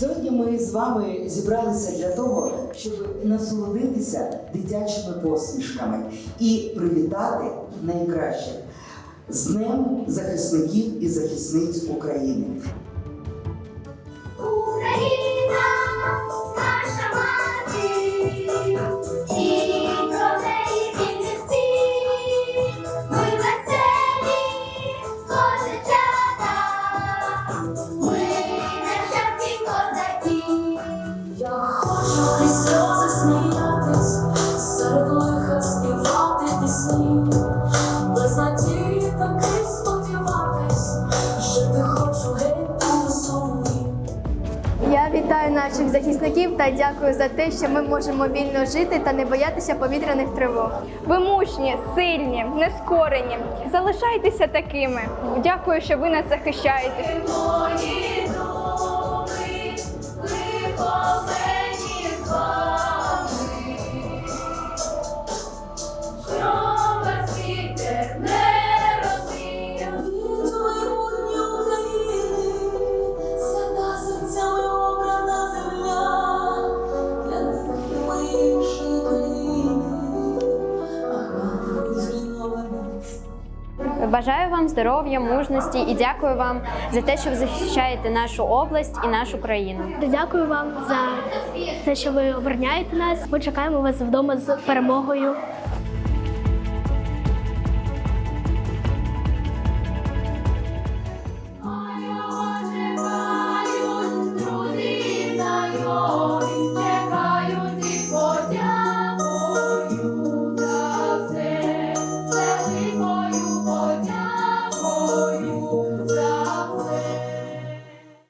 Сьогодні ми з вами зібралися для того, щоб насолодитися дитячими посмішками і привітати найкращих з Днем захисників і захисниць України. Вітаю наших захисників та дякую за те, що ми можемо вільно жити та не боятися повітряних тривог. Ви мужні, сильні, нескорені. Залишайтеся такими. Дякую, що ви нас захищаєте. Бажаю вам здоров'я, мужності і дякую вам за те, що ви захищаєте нашу область і нашу країну. Дякую вам за те, що ви обороняєте нас. Ми чекаємо вас вдома з перемогою.